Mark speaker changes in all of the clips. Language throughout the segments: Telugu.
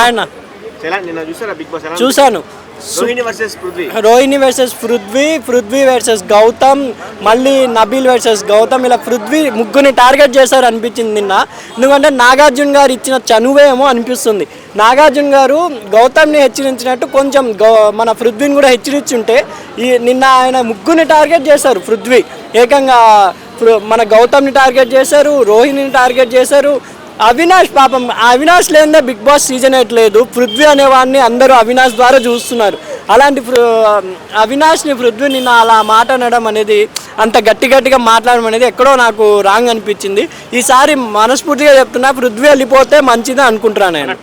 Speaker 1: ఆయన? చూశాను.
Speaker 2: రోహిణి వర్సెస్ పృథ్వీ.
Speaker 1: పృథ్వీ వర్సెస్ గౌతమ్ మళ్ళీ నబీల్ వర్సెస్ గౌతమ్ ఇలా పృథ్వీ ముగ్గురిని టార్గెట్ చేశారు అనిపించింది నిన్న. ఎందుకంటే నాగార్జున గారు ఇచ్చిన చనువేమో అనిపిస్తుంది. నాగార్జున గారు గౌతమ్ని హెచ్చరించినట్టు కొంచెం గౌ మన పృథ్వీని కూడా హెచ్చరించుంటే ఈ నిన్న ఆయన ముగ్గురిని టార్గెట్ చేశారు పృథ్వీ. ఏకంగా మన గౌతమ్ని టార్గెట్ చేశారు రోహిణిని టార్గెట్ చేశారు అవినాష్ పాపం అవినాష్ లేదే బిగ్ బాస్ సీజన్ ఎట్లేదు. పృథ్వీ అనేవాడిని అందరూ అవినాష్ ద్వారా చూస్తున్నారు. అలాంటి అవినాష్ని పృథ్వీ నిన్న అలా మాట అనడం అనేది అంత గట్టి గట్టిగా మాట్లాడడం అనేది ఎక్కడో నాకు రాంగ్ అనిపించింది. ఈసారి మనస్ఫూర్తిగా చెప్తున్నా పృథ్వీ వెళ్ళిపోతే మంచిది అనుకుంటున్నాను నేను.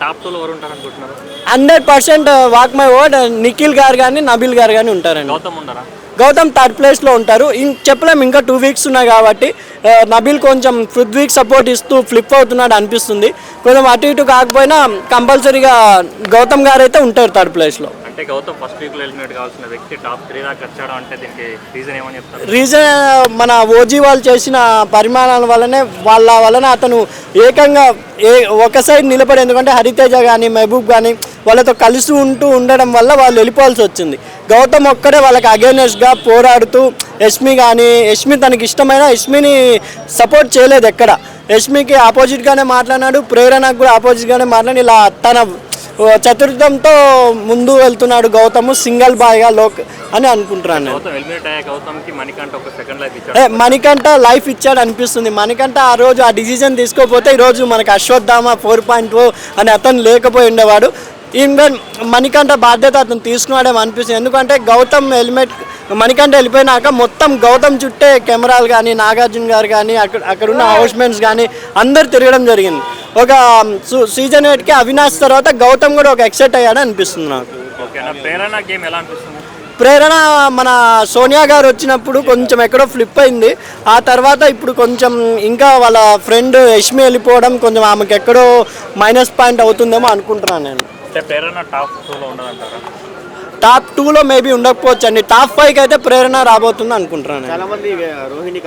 Speaker 1: Hundred percent walk my word Nikhil garu కానీ నబిల్ గారు కానీ ఉంటారండి.
Speaker 3: గౌతమ్
Speaker 1: థర్డ్ ప్లేస్లో ఉంటారు. ఇం చెప్పలేము ఇంకా టూ వీక్స్ ఉన్నాయి కాబట్టి నబీల్ కొంచెం పృథ్వీకి సపోర్ట్ ఇస్తూ ఫ్లిప్ అవుతున్నాడు అనిపిస్తుంది. కొంచెం అటు ఇటు కాకపోయినా కంపల్సరీగా గౌతమ్ గారు అయితే ఉంటారు థర్డ్ ప్లేస్లో
Speaker 3: అంటే గౌతమ్ ఫస్ట్ వీక్లో ఎలిమినేట్ కావాల్సిన వ్యక్తి టాప్ త్రీ దాకా వచ్చాడు అంటే దీనికి రీజన్ ఏమని చెప్తారు?
Speaker 1: రీజన్ మన ఓజీ వాళ్ళు చేసిన పరిమాణాల వల్లనే వాళ్ళ వలన అతను ఏకంగా ఏ ఒక సైడ్ నిలబడి ఎందుకంటే హరితేజ కానీ మహబూబ్ కానీ వాళ్ళతో కలిసి ఉంటూ ఉండడం వల్ల వాళ్ళు వెళ్ళిపోవాల్సి వచ్చింది. గౌతమ్ ఒక్కడే వాళ్ళకి అగేనెస్ట్గా పోరాడుతూ యష్మి కానీ యష్మి తనకి ఇష్టమైన యష్మిని సపోర్ట్ చేయలేదు ఎక్కడ. యష్మికి ఆపోజిట్గానే మాట్లాడినాడు ప్రేరణకు కూడా ఆపోజిట్గానే మాట్లాడి ఇలా తన చతుర్థంతో ముందు వెళ్తున్నాడు గౌతమ్ సింగిల్ బాయ్గా లోక్ అని అనుకుంటున్నాను
Speaker 3: మణికంఠ ఒక సెకండ్ లైఫ్
Speaker 1: ఏ,
Speaker 3: ఇచ్చాడు
Speaker 1: మణికంఠ లైఫ్ ఇచ్చాడు అనిపిస్తుంది. మణికంఠ ఆ రోజు ఆ డిసిజన్ తీసుకోకపోతే ఈరోజు మనకి అశ్వత్థామ ఫోర్ పాయింట్ ఓ అని అతను లేకపోయి ఉండేవాడు. ఈవెన్ మణికంఠ బాధ్యత అతను తీసుకున్నాడేమో అనిపిస్తుంది. ఎందుకంటే గౌతమ్ హెల్మెట్ మణికంఠ వెళ్ళిపోయినాక మొత్తం గౌతమ్ చుట్టే కెమెరాలు కానీ నాగార్జున గారు కానీ అక్కడ అక్కడ ఉన్న హౌస్మెంట్స్ కానీ అందరు తిరగడం జరిగింది. ఒక సీజన్ ఎయిట్కి అవినాష్ తర్వాత గౌతమ్ కూడా ఒక ఎక్సైట్ అయ్యాడు అనిపిస్తుంది నాకు.
Speaker 3: ప్రేరణ గేమ్ ఎలా అనిపిస్తుంది?
Speaker 1: ప్రేరణ మన సోనియా గారు వచ్చినప్పుడు కొంచెం ఎక్కడో ఫ్లిప్ అయింది. ఆ తర్వాత ఇప్పుడు కొంచెం ఇంకా వాళ్ళ ఫ్రెండ్ యష్మి వెళ్ళిపోవడం కొంచెం ఆమెకి ఎక్కడో మైనస్ పాయింట్ అవుతుందేమో అనుకుంటున్నాను నేను.
Speaker 3: అంటే ప్రేరణ టాప్ టూలో ఉండదంటారా?
Speaker 1: టాప్ టూలో మేబీ ఉండకపోవచ్చు అండి టాప్ ఫైవ్కి అయితే ప్రేరణ రాబోతుంది అనుకుంటున్నాను
Speaker 2: రోహిణి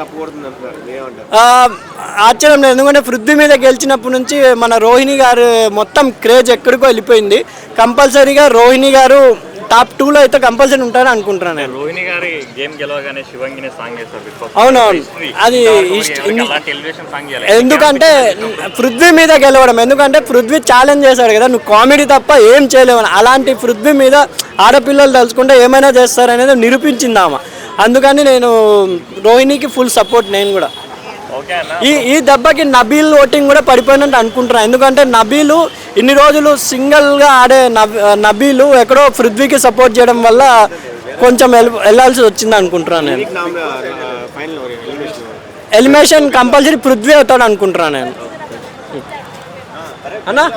Speaker 1: ఆశ్చర్యం లేదు. ఎందుకంటే పృథ్వీ మీద గెలిచినప్పటి నుంచి మన రోహిణి గారు మొత్తం క్రేజ్ ఎక్కడికో వెళ్ళిపోయింది. కంపల్సరీగా రోహిణి గారు టాప్ టూలో అయితే కంపల్సరీ ఉంటారని అనుకుంటున్నాను నేను.
Speaker 3: రోహిణి గారి గేమ్ గెలవగానే శివంగిని సాంగ్ చేస్తారు
Speaker 1: అవునవును. అది ఎందుకంటే పృథ్వీ మీద గెలవడం ఎందుకంటే పృథ్వీ ఛాలెంజ్ చేశాడు కదా నువ్వు కామెడీ తప్ప ఏం చేయలేవు. అలాంటి పృథ్వీ మీద ఆడపిల్లలు తలుచుకుంటే ఏమైనా చేస్తారనేది నిరూపించింది ఆమె. అందుకని నేను రోహిణికి ఫుల్ సపోర్ట్ నేను కూడా. ఈ ఈ దెబ్బకి నబీల్ ఓటింగ్ కూడా పడిపోయినట్టు అనుకుంటున్నాను ఎందుకంటే నబీలు ఇన్ని రోజులు సింగిల్గా ఆడే నబ్ నబీలు ఎక్కడో పృథ్వీకి సపోర్ట్ చేయడం వల్ల కొంచెం వెళ్- వెళ్ళాల్సి వచ్చింది అనుకుంటున్నాను నేను. ఎలిమినేషన్ కంపల్సరీ పృథ్వీ అవుతాడు అనుకుంటున్నాను నేను. అన్నా?